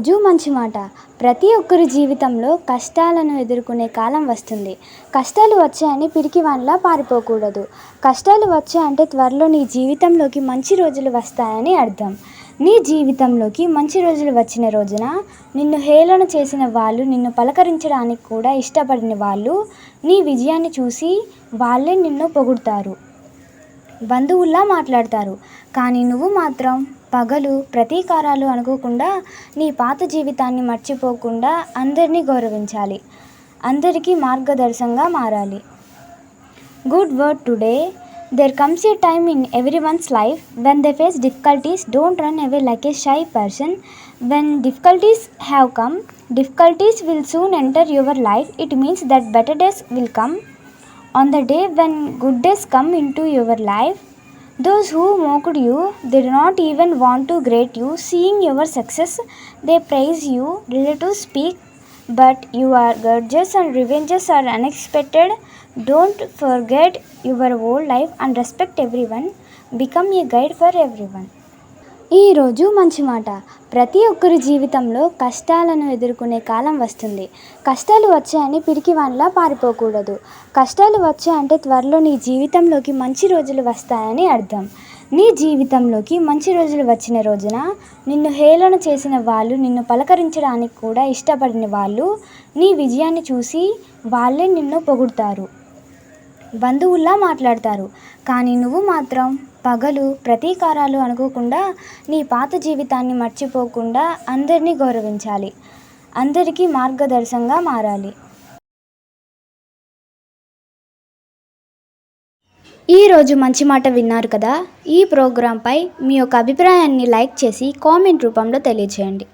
రోజు మంచి మాట. ప్రతి ఒక్కరి జీవితంలో కష్టాలను ఎదుర్కొనే కాలం వస్తుంది. కష్టాలు వచ్చాయని పిరికివానిలా పారిపోకూడదు. కష్టాలు వచ్చాయంటే త్వరలో నీ జీవితంలోకి మంచి రోజులు వస్తాయని అర్థం. నీ జీవితంలోకి మంచి రోజులు వచ్చిన రోజున నిన్ను హేళన చేసిన వాళ్ళు నిన్ను పలకరించడానికి కూడా ఇష్టపడిన వాళ్ళు నీ విజయాన్ని చూసి వాళ్ళే నిన్ను పొగుడుతారు. బంధువుల్లా మాట్లాడతారు. కానీ నువ్వు మాత్రం పగలు ప్రతీకారాలు అనుకోకుండా నీ పాత జీవితాన్ని మర్చిపోకుండా అందరినీ గౌరవించాలి. అందరికీ మార్గదర్శంగా మారాలి. Good word today there comes a time in everyone's life when they face difficulties don't run away like a shy person when difficulties have come difficulties will soon enter your life it means that better days will come on the day when good days come into your life those who mocked you they do not even want to greet you. Seeing your success they praise you. Relatives speak but you are grudges and revenges are unexpected. Don't forget your whole life and respect everyone. Become a guide for everyone ఈరోజు మంచి మాట. ప్రతి ఒక్కరి జీవితంలో కష్టాలను ఎదుర్కొనే కాలం వస్తుంది. కష్టాలు వచ్చాయని పిరికివానిలా పారిపోకూడదు. కష్టాలు వచ్చాయంటే త్వరలో నీ జీవితంలోకి మంచి రోజులు వస్తాయని అర్థం. నీ జీవితంలోకి మంచి రోజులు వచ్చిన రోజున నిన్ను హేళన చేసిన వాళ్ళు నిన్ను పలకరించడానికి కూడా ఇష్టపడిన వాళ్ళు నీ విజయాన్ని చూసి వాళ్ళే నిన్ను పొగుడుతారు. బంధువుల్లా మాట్లాడతారు. కానీ నువ్వు మాత్రం పగలు ప్రతీకారాలు అనుకోకుండా నీ పాత జీవితాన్ని మర్చిపోకుండా అందరినీ గౌరవించాలి. అందరికీ మార్గదర్శంగా మారాలి. ఈరోజు మంచి మాట విన్నారు కదా? ఈ ప్రోగ్రాంపై మీ యొక్క అభిప్రాయాన్ని లైక్ చేసి కామెంట్ రూపంలో తెలియజేయండి